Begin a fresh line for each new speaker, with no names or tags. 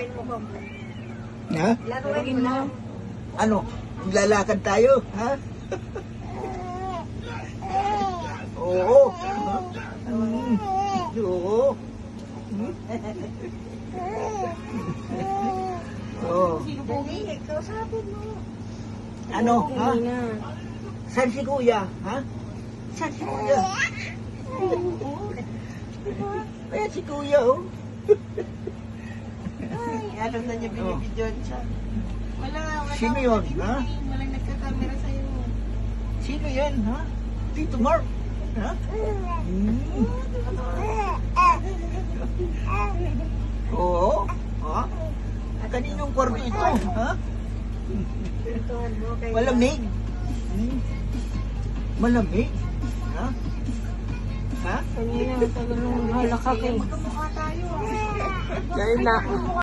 Laruin mo ko.
Ha?
Laruin mo.
Ano? Lalakad tayo, ha? Oo. Mm. Oo. Mm. Oo.
Dali, kausapin mo.
Ano, ha? San si kuya, ha? San si kuya? Ayan si kuya, oh.
Alam na niya binibidyon siya. Wala, wala.
Sino yun, ha?
Walang nagkakamera sa'yo.
Sino yan, ha? Tito Mark, ha? Mm. Oo, ha? Kaninong kwarto ito, ha? Malamig. Hmm. Malamig, ha? Ha?
Kanina, tagal nung halakak eh. Magkamukha tayo. ah.
Dahil na,